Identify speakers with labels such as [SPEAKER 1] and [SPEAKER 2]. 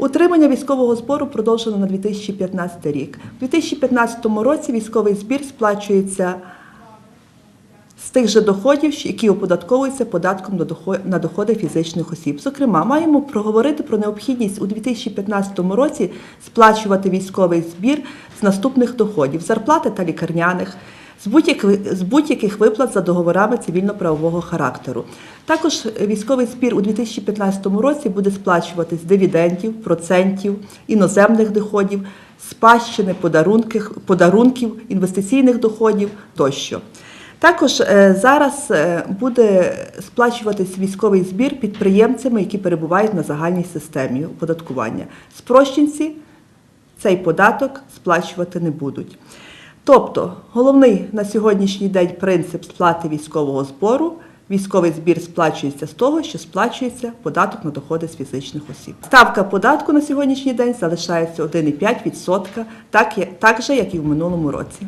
[SPEAKER 1] Утримання військового збору продовжено на 2015 рік. У 2015 році військовий збір сплачується з тих же доходів, які оподатковуються податком на дохо- на доходи фізичних осіб. Зокрема, маємо проговорити про необхідність у 2015 році сплачувати військовий збір з наступних доходів зарплати та лікарняних. З будь-яких, виплат за договорами цивільно-правового характеру. Також військовий збір у 2015 році буде сплачувати з дивідендів, процентів, іноземних доходів, спадщини, подарунків, подарунків, інвестиційних доходів тощо. Також е, зараз е, буде сплачуватись військовий збір підприємцями, які перебувають на загальній системі оподаткування. Спрощенці цей податок сплачувати не будуть. Тобто, головний на сьогоднішній день принцип сплати військового збору. Військовий збір сплачується з того, що сплачується податок на доходи з фізичних осіб. Ставка податку на сьогоднішній день залишається 1,5%, так, же, як і в минулому році.